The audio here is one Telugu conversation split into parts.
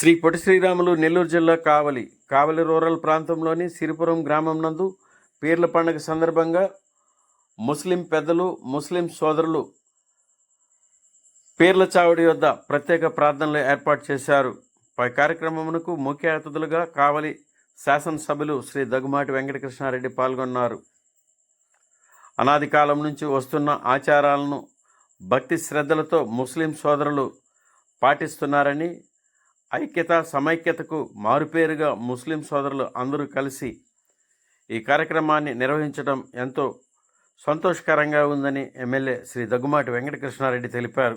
శ్రీ పొట్టి శ్రీరాములు నెల్లూరు జిల్లా కావలి కావలి రూరల్ ప్రాంతంలోని సిరిపురం గ్రామం నందు పీర్ల పండుగ సందర్భంగా ముస్లిం పెద్దలు ముస్లిం సోదరులు పీర్ల చావడి వద్ద ప్రత్యేక ప్రార్థనలు ఏర్పాటు చేశారు. పై కార్యక్రమమునకు ముఖ్య అతిథులుగా కావలి శాసనసభ్యులు శ్రీ దగ్గుమాటి వెంకటకృష్ణారెడ్డి పాల్గొన్నారు. అనాది కాలం నుంచి వస్తున్న ఆచారాలను భక్తి శ్రద్ధలతో ముస్లిం సోదరులు పాటిస్తున్నారని ఐక్యత సమైక్యతకు మారుపేరుగా ముస్లిం సోదరులు అందరూ కలిసి ఈ కార్యక్రమాన్ని నిర్వహించడం ఎంతో సంతోషకరంగా ఉందని ఎమ్మెల్యే శ్రీ దగ్గుమాటి వెంకటకృష్ణారెడ్డి తెలిపారు.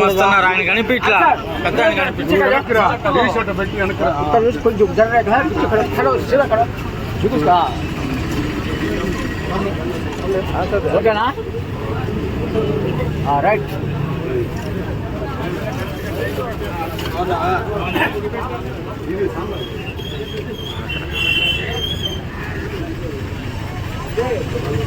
వస్తున్నారు ఆయన కనిపించలా పెద్ద ఆయన కనిపించలా కొంచెం చూపిస్తా ఓకేనా right.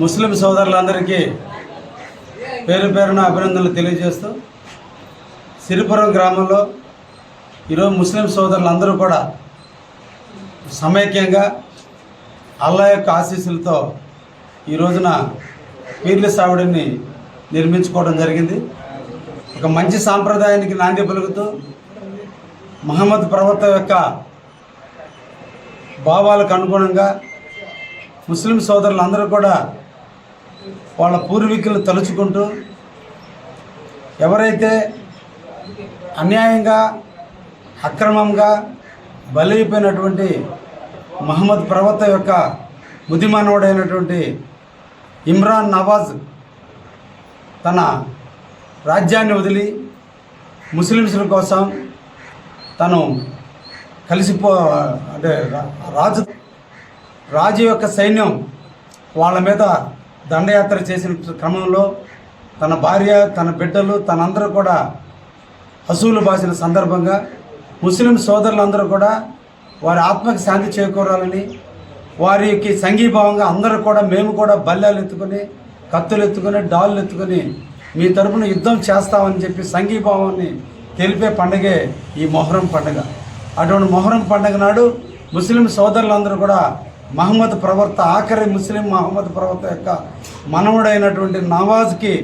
Muslim సోదరులందరికీ పేరు పేరున అభినందనలు తెలియజేస్తూ సిరిపురం గ్రామంలో ఈరోజు ముస్లిం సోదరులందరూ కూడా సమైక్యంగా అల్లా యొక్క ఆశీస్సులతో ఈ రోజున పీర్ల సావిడిని నిర్మించుకోవడం జరిగింది. ఒక మంచి సాంప్రదాయానికి నాంది పలుకుతూ మహమ్మద్ ప్రవక్త యొక్క భావాలకు అనుగుణంగా ముస్లిం సోదరులందరూ కూడా వాళ్ళ పూర్వీకులు తలుచుకుంటూ ఎవరైతే అన్యాయంగా అక్రమంగా బలైపోయినటువంటి మహమ్మద్ ప్రవక్త యొక్క ముదిమానవుడైనటువంటి ఇమ్రాన్ నవాజ్ తన రాజ్యాన్ని వదిలి ముస్లిమ్స్ల కోసం తను కలిసిపో అంటే రా- రాజు రాజు యొక్క సైన్యం వాళ్ళ మీద దండయాత్ర చేసిన క్రమంలో తన భార్య తన బిడ్డలు తనందరూ కూడా హసూలు బాసిన సందర్భంగా ముస్లిం సోదరులందరూ కూడా వారి ఆత్మకి శాంతి చేకూరాలని వారికి సంఘీభావంగా అందరూ కూడా మేము కూడా బల్లాలు ఎత్తుకొని కత్తులు ఎత్తుకొని డాళ్ళు ఎత్తుకొని మీ తరపున యుద్ధం చేస్తామని చెప్పి సంఘీభావాన్ని తెలిపే పండగే ఈ మొహరం పండుగ. అటువంటి మొహరం పండుగ నాడు ముస్లిం సోదరులందరూ కూడా మహమ్మద్ ప్రవర్త ఆఖరి ముస్లిం మహమ్మద్ ప్రవర్త యొక్క మనవుడైనటువంటి నవాజ్కి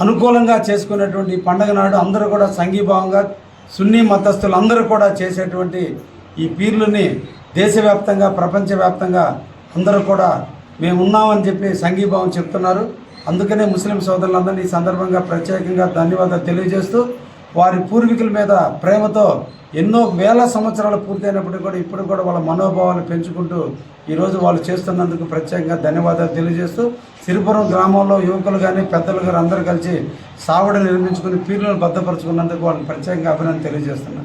అనుకూలంగా చేసుకునేటువంటి పండుగ నాడు అందరూ కూడా సంఘీభావంగా సున్నీ మతస్థులు అందరూ కూడా చేసేటువంటి ఈ పీర్లని దేశవ్యాప్తంగా ప్రపంచవ్యాప్తంగా అందరూ కూడా మేము ఉన్నామని చెప్పి సంఘీభావం చెప్తున్నారు. అందుకనే ముస్లిం సోదరులందరినీ ఈ సందర్భంగా ప్రత్యేకంగా ధన్యవాదాలు తెలియజేస్తూ వారి పూర్వీకుల మీద ప్రేమతో ఎన్నో వేల సంవత్సరాలు పూర్తయినప్పటికీ కూడా ఇప్పుడు కూడా వాళ్ళ మనోభావాలు పెంచుకుంటూ ఈరోజు వాళ్ళు చేస్తున్నందుకు ప్రత్యేకంగా ధన్యవాదాలు తెలియజేస్తూ సిరిపురం గ్రామంలో యువకులు కానీ పెద్దలు కానీ అందరూ కలిసి సావడి నిర్మించుకుని పీర్లను భద్రపరుచుకున్నందుకు వాళ్ళని ప్రత్యేకంగా అభినందన తెలియజేస్తున్నాను.